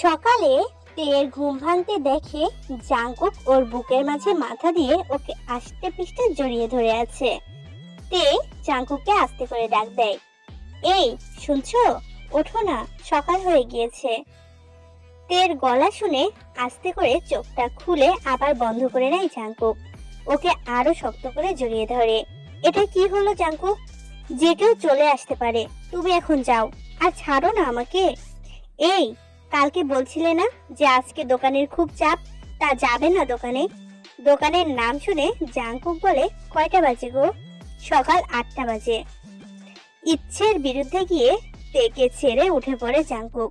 সকালে তের ঘুম ভাঙতে দেখে জাঙ্কুক ওর বুকের মাঝে মাথা দিয়ে ওকে আস্তে পিষ্টে জড়িয়ে ধরে আছে। তে জাঙ্কুককে আস্তে করে ডাক দেয়, এই, শুনছো? ওঠো না, সকাল হয়ে গিয়েছে। তের গলা শুনে আস্তে করে চোখটা খুলে আবার বন্ধ করে নেয় জাঙ্কুক। ওকে আরও শক্ত করে জড়িয়ে ধরে। এটা কি হলো জাঙ্কুক? যে কেউ চলে আসতে পারে, তুমি এখন যাও, আর ছাড়ো না আমাকে। এই কালকে বলছিলে না যে আজকে দোকানের খুব চাপ? তা যাবে না দোকানে। দোকানের নাম শুনে জাঙ্কুক বলে, কয়টা বাজে গো? সকাল আটটা বাজে। ইচ্ছের বিরুদ্ধে গিয়ে তেকে ছেড়ে উঠে পড়ে জাঙ্কুক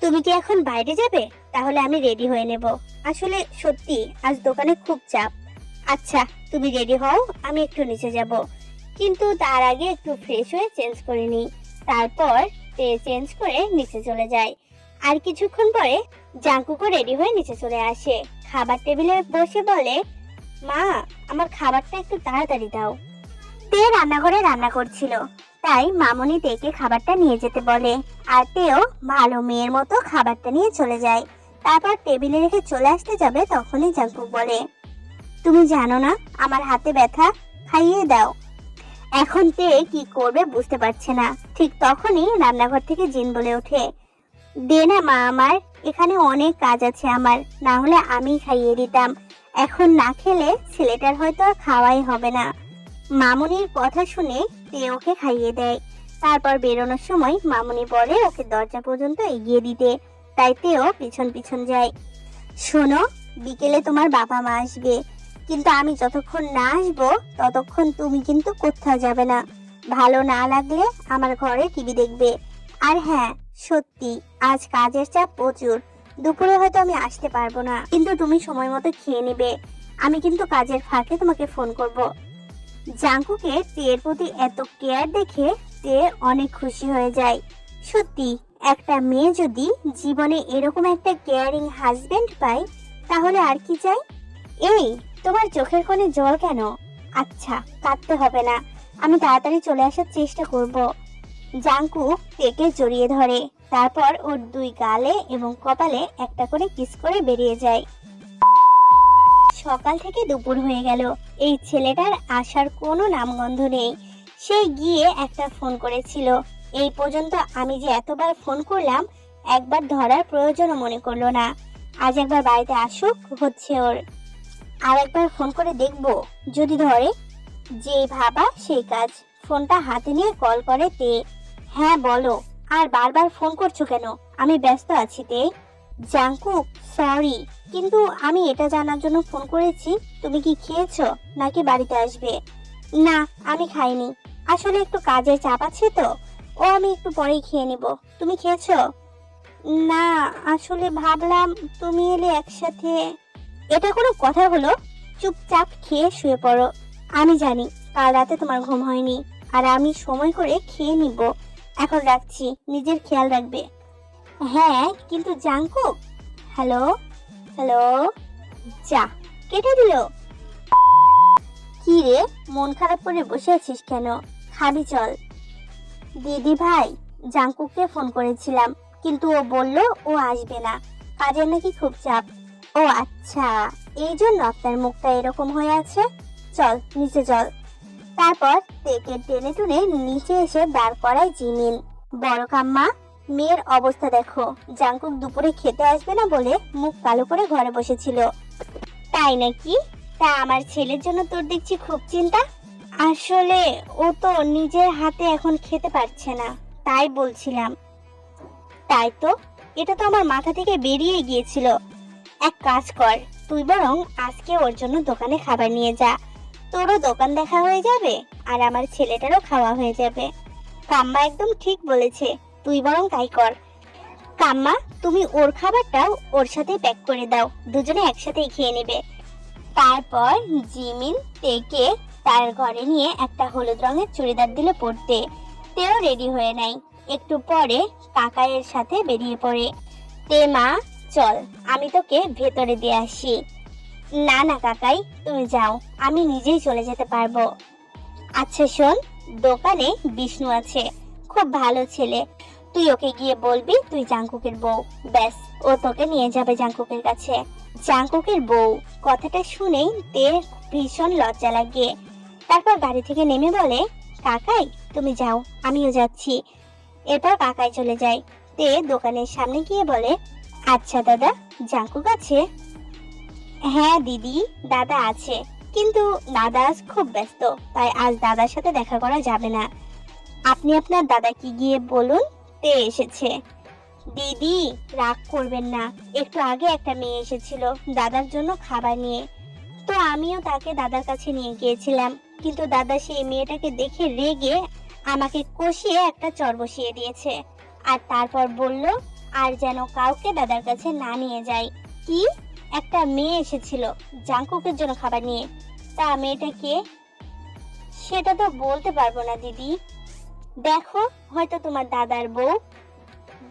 তুমি কি এখন বাইরে যাবে? তাহলে আমি রেডি হয়ে নেব। আসলে সত্যি, আজ দোকানে খুব চাপ। আচ্ছা তুমি রেডি হও, আমি একটু নিচে যাব। কিন্তু তার আগে একটু ফ্রেশ হয়ে চেঞ্জ করে নিই। তারপর চেঞ্জ করে নিচে চলে যায়। আর কিছুক্ষণ পরে জাঙ্কুকও রেডি হয়ে নিচে চলে আসে। খাবার টেবিলে বসে বলে, মা, আমার খাবারটা একটু তাড়াতাড়ি দাও। তে রান্নাঘরে রান্না করছিল। তাই মামনি তেকে খাবারটা নিয়ে যেতে বলে। আর তেও ভালো মেয়ের মতো খাবারটা নিয়ে চলে যায়। তারপর টেবিলে রেখে চলে আসতে যাবে তখনই জাঙ্কুক বলে, তুমি জানো না, আমার হাতে ব্যথা, খাইয়ে দাও। এখন তে কি করবে বুঝতে পারছে না। ঠিক তখনই রান্নাঘর থেকে জিন বলে ওঠে। দে না মা আমার, এখানে অনেক কাজ আছে আমার, না হলে আমি খাইয়ে দিতাম। এখন না খেলে ছেলেটার হয়তো আর খাওয়াই হবে না। মামুনির কথা শুনে তে ওকে খাইয়ে দেয়। তারপর বেরোনোর সময় মামুনি বলে ওকে দরজা পর্যন্ত এগিয়ে দিতে। তাই তেও পিছন পিছন যায়। শোনো, বিকেলে তোমার বাবা মা আসবে। কিন্তু আমি যতক্ষণ না আসব, ততক্ষণ তুমি কিন্তু কোথাও যাবে না। ভালো না লাগলে আমার ঘরে টিভি দেখবে। আর হ্যাঁ সত্যি, আজ কাজের চাপ প্রচুর। দুপুরে হয়তো আমি আসতে পারব না। কিন্তু তুমি সময় মতো খেয়ে নেবে। আমি কিন্তু কাজের ফাঁকে তোমাকে ফোন করব। জাঙ্কুকে তের প্রতি এত কেয়ার দেখে তে অনেক খুশি হয়ে যায়। সত্যি, একটা মেয়ে যদি জীবনে এরকম একটা কেয়ারিং হাজবেন্ড পায়, তাহলে আর কি চাই? এই, তোমার চোখের কোণে জল কেন? আচ্ছা কাঁদতে হবে না। আমি তাড়াতাড়ি চলে আসার চেষ্টা করব। জাঙ্কু পেকে জড়িয়ে ধরে। তারপর ওর দুই গালে এবং কপালে একটা করে কিস করে বেরিয়ে যায়। সকাল থেকে দুপুর হয়ে গেল। এই ছেলেটার আসার কোনো নামগন্ধ নেই। সে গিয়ে একটা ফোন করেছিল। এই পর্যন্ত আমি যে এতবার ফোন করলাম, একবার ধরার প্রয়োজনও মনে করল না। আজ একবার বাড়িতে আসুক হচ্ছে ওর। আর একবার ফোন করে দেখব, যদি ধরে। যে ভাবা সেই কাজ। ফোনটা হাতে নিয়ে কল করে তে। হ্যাঁ বলো। আর বারবার ফোন করছ কেন? আমি ব্যস্ত আছি তে জাঙ্কুক সরি, কিন্তু আমি এটা জানার জন্য ফোন করেছি। তুমি কি খেয়েছো? নাকি বাড়িতে আসবে? না, আমি খাইনি। আসলে একটু কাজের চাপ আছে তো। ও, আমি একটু পরেই খেয়ে নিব। তুমি খেয়েছো? না, আসলে ভাবলাম তুমি এলে একসাথে। এটা কোনো কথা হলো? চুপচাপ খেয়ে শুয়ে পড়ো। আমি জানি, কাল রাতে তোমার ঘুম হয়নি। আর আমি সময় করে খেয়ে নিব। এখন রাখছি, নিজের খেয়াল রাখবে। হ্যাঁ কিন্তু জাঙ্কুক হ্যালো? হ্যালো? যা, কেটে দিল। কি রে মন খারাপ করে বসে আছিস কেন? খাবি চল। দিদি ভাই জাঙ্কুককে ফোন করেছিলাম, কিন্তু ও বলল ও আসবে না। কাজের নাকি খুব চাপ। ও আচ্ছা এই জন্য আপনার মুখটা এরকম হয়ে আছে? চল, নিচে চল। তারপর তেকে টেনে টুনে নিচে এসে দাঁড় করায় জিমিন বড় কাম্মা, মেয়ের অবস্থা দেখো। জাঙ্কুক দুপুরে খেতে আসবে না বলে মুখ কালো করে ঘরে বসেছিল। তাই নাকি? তা আমার ছেলের জন্য তোর দেখছি খুব চিন্তা। আসলে ও তো নিজের হাতে এখন খেতে পারছে না, তাই বলছিলাম। তাই তো, এটা তো আমার মাথা থেকে বেরিয়ে গিয়েছিল। এক কাজ কর, তুই বরং আজকে ওর জন্য দোকানে খাবার নিয়ে যা। তোরও দোকান দেখা হয়ে যাবে আর আমার ছেলেটারও খাওয়া হয়ে যাবে। কাম্মা একদম ঠিক বলেছে, তুই বরং তাই কর। কাম্মা, তুমি ওর খাবারটাও ওর সাথে প্যাক করে দাও, দুজনে একসাথেই খেয়ে নেবে। তারপর জিমিন তেকে তার ঘরে নিয়ে একটা হলুদ রঙের চুড়িদার দিল পরতে। তেও রেডি হয়ে নাই, একটু পরে কাকায়ের সাথে বেরিয়ে পড়ে। তে মা, চল, আমি তোকে ভেতরে দিয়ে আসি। না না, কাকাই, তুমি যাও, আমি নিজেই চলে যেতে পারব। আচ্ছা শোন, দোকানে বিষ্ণু আছে, খুব ভালো ছেলে। তুই ওকে গিয়ে বলবি, তুই জাঙ্কুকের বউ। ব্যাস, ও তোকে নিয়ে যাবে জাঙ্কুকের কাছে। জাঙ্কুকের বউ, কথাটা শুনেই তে ভীষণ লজ্জা লাগে। তারপর গাড়ি থেকে নেমে বলে, কাকাই, তুমি যাও, আমিও যাচ্ছি। এরপর কাকাই চলে যায়। তে দোকানের সামনে গিয়ে বলে আচ্ছা দাদা জাঙ্কুক আছে? হ্যাঁ দিদি, দাদা আছে। কিন্তু দাদা আজ খুব ব্যস্ত, তাই আজ দাদার সাথে দেখা করা যাবে না। আপনি আপনার দাদাকে গিয়ে বলুন, তে এসেছে। দিদি, রাগ করবেন না, একটু আগে একটা মেয়ে এসেছিল দাদার জন্য খাবার নিয়ে। তো আমিও তাকে দাদার কাছে নিয়ে গিয়েছিলাম, কিন্তু দাদা সেই মেয়েটাকে দেখে রেগে আমাকে কষিয়ে একটা চর বসিয়ে দিয়েছে। আর তারপর বলল, আর যেন কাউকে দাদার কাছে না নিয়ে যায় কি? একটা মেয়ে এসেছিল জাঙ্কুকের জন্য খাবার নিয়ে। তা মেয়েটাকে সেটা তো বলতে পারব না, দিদি। দেখো, হয়তো তোমার দাদার বউ।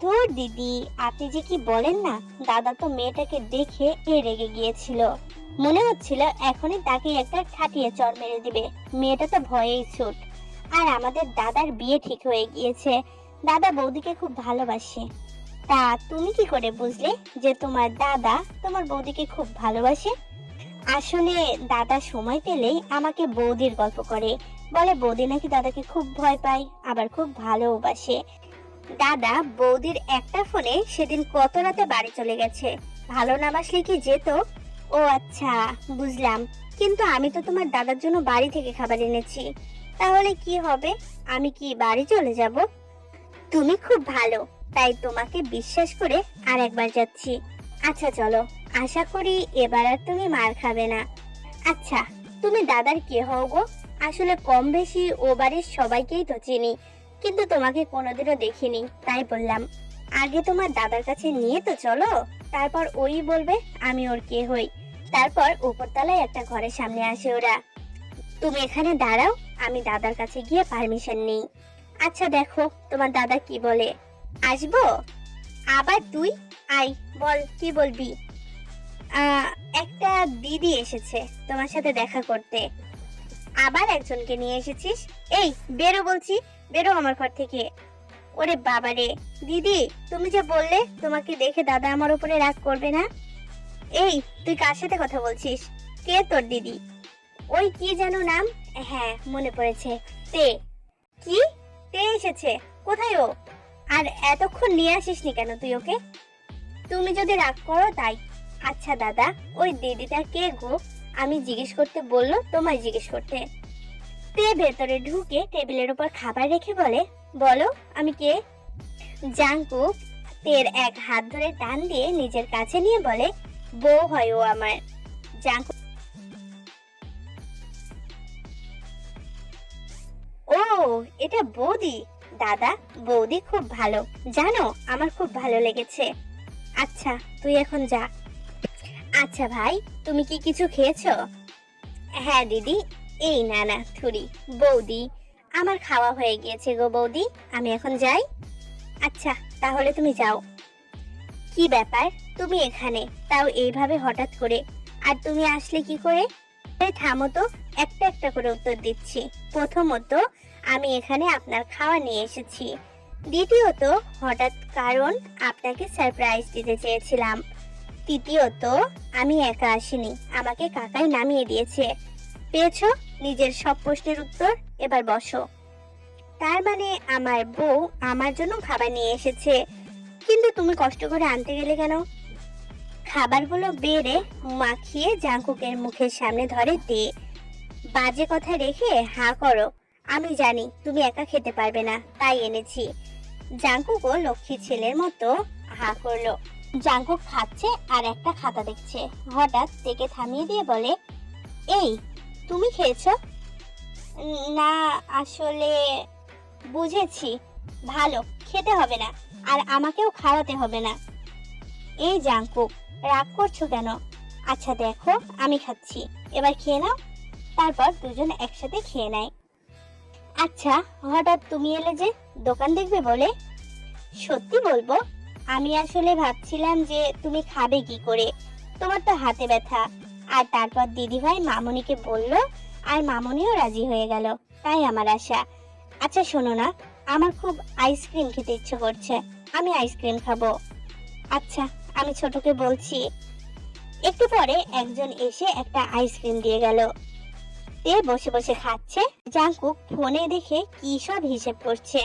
ধুর, দিদি, আপনি যে কি বলেন না, দাদা তো মেয়েটাকে দেখে এ রেগে গিয়েছিল। মনে হচ্ছিল এখনই তাকে একটা ঠাটিয়ে চর মেরে দিবে। মেয়েটা তো ভয়েই ছুট আর আমাদের দাদার বিয়ে ঠিক হয়ে গিয়েছে। দাদা বৌদিকে খুব ভালোবাসে। তা তুমি কি করে বুঝলে যে তোমার দাদা তোমার বৌদিকে খুব ভালোবাসে? আসলে দাদা সময় পেলেই আমাকে বৌদির গল্প করে। বলে বৌদি নাকি দাদাকে খুব ভয় পায়, আবার খুব ভালোবাসে। দাদা বৌদির একটা ফোনে সেদিন কত রাতে বাড়ি চলে গেছে। ভালো না বাসলে কি যেত? ও আচ্ছা বুঝলাম। কিন্তু আমি তো তোমার দাদার জন্য বাড়ি থেকে খাবার এনেছি। তাহলে কি হবে? আমি কি বাড়ি চলে যাব? তুমি খুব ভালো। তাই তোমাকে বিশ্বাস করে আর একবার যাচ্ছি। আচ্ছা চলো। আশা করি এবার আর তুমি মার খাবে না। আচ্ছা তুমি দাদার কে হও গো? আসলে কম বেশি ও বাড়ির সবাইকেই তো চিনি, কিন্তু তোমাকে কোনোদিনও দেখিনি, তাই বললাম। আগে তোমার দাদার কাছে নিয়ে তো চলো, তারপর ওই বলবে আমি ওর কে হই। তারপর উপরতলায় একটা ঘরের সামনে আসে ওরা। তুমি এখানে দাঁড়াও, আমি দাদার কাছে গিয়ে পারমিশন নিই। আচ্ছা দেখো, তোমার দাদা কি বলে? আসব? আবার তুই? আই বল, কি বলবি? একটা দিদি এসেছে তোমার সাথে দেখা করতে। আবার একজনকে নিয়ে এসেছিস? এই, বেরো বলছি, বেরো আমার ঘর থেকে। ওরে বাবা রে দিদি, তুমি যে বললে তোমাকে দেখে দাদা আমার উপরে রাগ করবে না? এই, তুই কার সাথে কথা বলছিস? কে তোর দিদি? ওই কি যেন নাম? হ্যাঁ মনে পড়েছে। তে। কি? তে এসেছে। কোথায় ও? আর এতক্ষণ নিয়ে আসিসনি কেন তুই ওকে? তুমি যদি রাগ করো তাই। আচ্ছা দাদা, ওই দিদিটা কে গো? আমি জিজ্ঞেস করতে বলল, তোমায় জিজ্ঞেস করতে। তে ভেতরে ঢুকে টেবিলের উপর খাবার রেখে বলে, বলো, আমি কে? জাঙ্কুক তের এক হাত ধরে টান দিয়ে নিজের কাছে নিয়ে বলে, বউ হয় ও আমার। জাঙ্কুক ও, এটা বৌদি। দাদা, বৌদি খুব ভালো। জানো, আমার খুব ভালো লেগেছে। আচ্ছা তুই এখন যা। আচ্ছা ভাই, তুমি কি কিছু খেয়েছো? হ্যাঁ দিদি, এই না না, থুরি। বৌদি, আমার খাওয়া হয়ে গিয়েছে গো বৌদি, আমি এখন যাই। আচ্ছা তাহলে তুমি যাও। কি ব্যাপার? তুমি এখানে, তাও এইভাবে হঠাৎ করে। আর তুমি আসলে কি করে? থামো তো। একটা একটা করে উত্তর দিচ্ছি। প্রথমত, আমি এখানে আপনার খাওয়া নিয়ে এসেছি। দ্বিতীয়ত, হঠাৎ কারণ আপনাকে সারপ্রাইজ দিতে চেয়েছিলাম। তৃতীয়ত, আমি একা আসিনি। আমাকে কাকাই নামিয়ে দিয়েছে। পেয়েছ নিজের সব প্রশ্নের উত্তর? এবার বসো। তার মানে আমার বউ আমার জন্য খাবার নিয়ে এসেছে। কিন্তু তুমি কষ্ট করে আনতে গেলে কেন? খাবারগুলো বেড়ে মাখিয়ে জাঙ্কুকের মুখের সামনে ধরে দিয়ে বাজে কথা রেখে হা করো। আমি জানি তুমি একা খেতে পারবে না, তাই এনেছি। জাঙ্কুকও লক্ষ্মী ছেলের মতো হা করল। জাঙ্কুক খাচ্ছে আর একটা খাতা দেখছে। হঠাৎ তেকে থামিয়ে দিয়ে বলে, এই, তুমি খেয়েছ? না, আসলে বুঝেছি। ভালো, খেতে হবে না। আর আমাকেও খাওয়াতে হবে না। এই জাঙ্কুক রাগ করছ কেন? আচ্ছা দেখো, আমি খাচ্ছি। এবার খেয়ে নাও। তারপর দুজন একসাথে খেয়ে নেয়। আচ্ছা হঠাৎ তুমি এলে যে দোকান দেখবে বলে? সত্যি বলব, আমি আসলে ভাবছিলাম যে তুমি খাবে কি করে। তোমার তো হাতে ব্যথা। আর তারপর দিদিভাই মামনিকে বলল, আর মামনিও রাজি হয়ে গেল। তাই আমার আশা। আচ্ছা শোনো না, আমার খুব আইসক্রিম খেতে ইচ্ছে করছে। আমি আইসক্রিম খাব। আচ্ছা আমি ছোটকে বলছি, একটু পরে একজন এসে একটা আইসক্রিম দিয়ে গেল। তে বসে বসে খাচ্ছে। জাঙ্কুক ফোনে দেখে কি সব হিসেব করছে।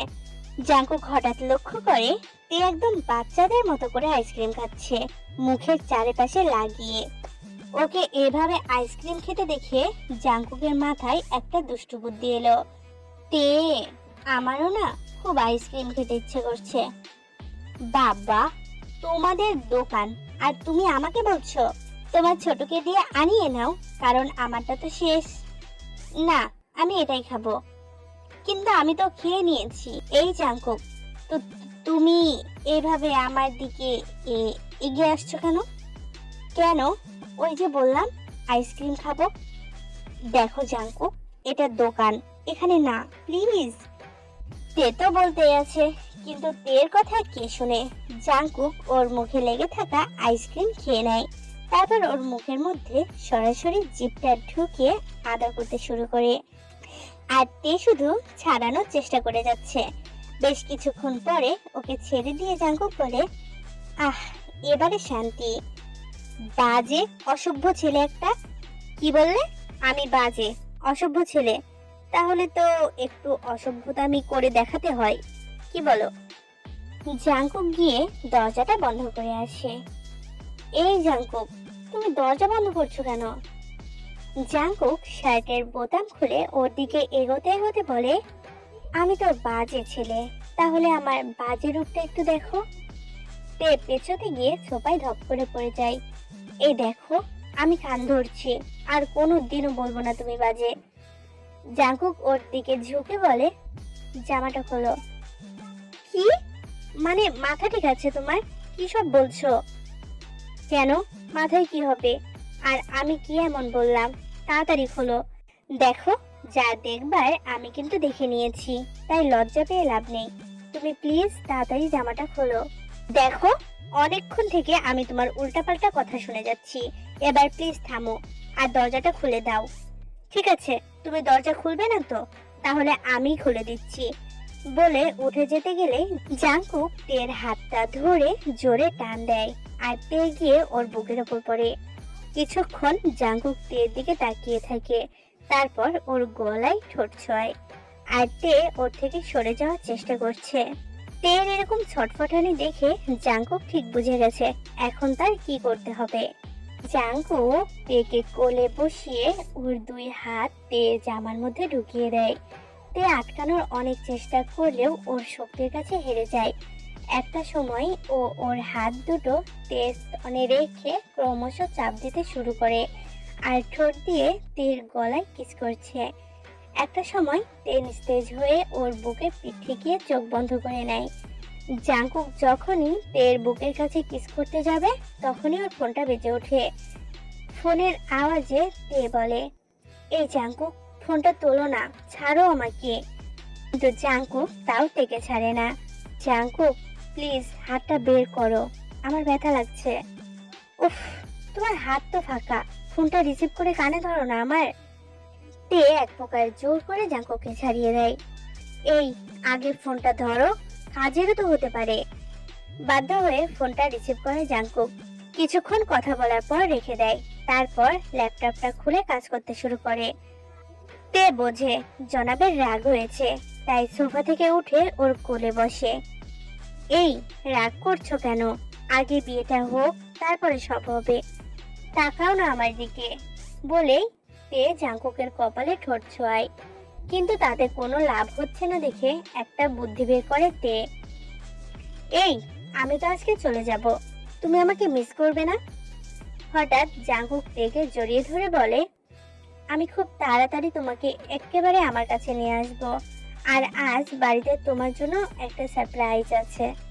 জাঙ্কুক হঠাৎ লক্ষ্য করে তে একদম বাচ্চাদের মতো করে আইসক্রিম খাচ্ছে, মুখের চারিপাশে লাগিয়ে। ওকে এভাবে আইসক্রিম খেতে দেখে জাঙ্কুকের মাথায় একটা দুষ্টু বুদ্ধি এলো। তে, আমারও না খুব আইসক্রিম খেতে ইচ্ছে করছে। বাবা তোমাদের দোকান। আর তুমি আমাকে বলছো, তোমার ছোটকে দিয়ে আনিয়ে নাও, কারণ আমারটা তো শেষ। না, আমি এটাই খাব। কিন্তু আমি তো খেয়ে নিয়েছি। এই জাঙ্কুক তো তুমি এভাবে আমার দিকে এগিয়ে আসছো কেন? কেন? ওই যে বললাম, আইসক্রিম খাব। দেখো জাঙ্কুক এটা দোকান। এখানে না, প্লিজ। তে তো বলতে আছে। কিন্তু তের কথা কে শুনে? জাঙ্কুক ওর মুখে লেগে থাকা আইসক্রিম খেয়ে নেয়। তারপর ওর মুখের মধ্যে সরাসরি জিপটা ঢুকিয়ে আদা করতে শুরু করে। আর তে শুধু ছাড়ানোর চেষ্টা করে যাচ্ছে। বেশ কিছুক্ষণ পরে ওকে ছেড়ে দিয়ে জাঙ্কুক বলে, আহ, এবারে শান্তি। বাজে, অসভ্য ছেলে একটা। কি বললে? আমি বাজে, অসভ্য ছেলে। তাহলে তো একটু অসভ্যতা আমি করে দেখাতে হয়। কি বলো? জাঙ্কুক গিয়ে দরজাটা বন্ধ করে আসে। এই জাঙ্কুক, তুমি দরজা বন্ধ করছ কেন? জাঙ্কুক শার্টের বোতাম খুলে ওর দিকে এগোতে এগোতে বলে, আমি তোর বাজে ছেলে, তাহলে আমার বাজে রূপটা একটু দেখো। পেছোতে গিয়ে সোফায় ধপ করে পড়ে যায়। এই দেখো, আমি কান ধরছি, আর কোনো দিনও বলব না তুমি বাজে। জাঙ্কুক ওর দিকে ঝুঁকে বলে, জামাটা খোলো। কি? মানে মাথা ঠিক আছে তোমার? কি সব বলছো? কেন? মাথায় কি হবে? আর আমি কি এমন বললাম? তাড়াতাড়ি খোলো। দেখো, যা দেখবার আমি কিন্তু দেখে নিয়েছি। তাই লজ্জা পেয়ে লাভ নেই। তুমি প্লিজ তাড়াতাড়ি জামাটা খোলো। দেখো, অনেকক্ষণ থেকে আমি তোমার উল্টাপাল্টা কথা শুনে যাচ্ছি। এবার প্লিজ থামো আর দরজাটা খুলে দাও। ঠিক আছে, তুমি দরজা খুলবে না তো? তাহলে আমি খুলে দিচ্ছি। বলে উঠে যেতে গেলে জাঙ্কুক তের হাতটা ধরে জোরে টান দেয় আর তে গিয়ে ওর বুকের ওপর পড়ে। কিছুক্ষণ জাঙ্কুক তের দিকে তাকিয়ে থাকে, তারপর ওর গলায় ঠোঁট ছোঁয় আর তে ওর থেকে সরে যাওয়ার চেষ্টা করছে। তের এরকম ছটফটানি দেখে জাঙ্কুক ঠিক বুঝে গেছে এখন তার কি করতে হবে। জাঙ্কুক তেকে কোলে বসিয়ে ওর দুই হাত তের জামার মধ্যে ঢুকিয়ে দেয়। তে আটকানোর অনেক চেষ্টা করলেও ওর শক্তির কাছে হেরে যায়। একটা সময় ও ওর হাত দুটো তের স্তনে রেখে ক্রমশ চাপ দিতে শুরু করে আর ঠোঁট দিয়ে তের গলায় কিস করছে। একটা সময় তে স্টেজ হয়ে ওর বুকে পিঠ ঠেকিয়ে চোখ বন্ধ করে নেয়। জাঙ্কুক যখনই তের বুকের কাছে কিস করতে যাবে, তখনই ওর ফোনটা বেজে ওঠে। ফোনের আওয়াজে তে বলে, এই জাঙ্কুক ফোনটা তোলো না, ছাড়ো আমাকে। কিন্তু জাঙ্কুক তাও থেকে ছাড়ে না। জাঙ্কুক প্লিজ হাতটা বের করো, আমার ব্যথা লাগছে। উফ, তোমার হাত তো ফাঁকা, ফোনটা রিসিভ করে কানে ধরো না আমার। তে এক প্রকার জোর করে জাঙ্কুককে ছাড়িয়ে দেয়। এই, আগে ফোনটা ধরো, কাজেরও তো হতে পারে। বাধ্য হয়ে ফোনটা রিসিভ করে জাঙ্কুক কিছুক্ষণ কথা বলার পর রেখে দেয়। তারপর ল্যাপটপটা খুলে কাজ করতে শুরু করে। তে বোঝে? জনাবের রাগ হয়েছে, তাই সোফা থেকে উঠে ওর কোলে বসে। এই, রাগ করছ কেন? আগে বিয়েটা হোক, তারপরে সব হবে। তাকাও না আমার দিকে। বলেই তে জাঙ্কুকের কপালে ঠোঁট ছোঁয়ায়। কিন্তু তাতে কোনো লাভ হচ্ছে না দেখে একটা বুদ্ধি বের করে তে। এই, আমি তো আজকে চলে যাব। তুমি আমাকে মিস করবে না? হঠাৎ জাঙ্কুক তেকে জড়িয়ে ধরে বলে আমি খুব তাড়াতাড়ি তোমাকে একেবারে আমার কাছে নিয়ে আসব। আর আজ বাড়িতে তোমার জন্য একটা সারপ্রাইজ আছে।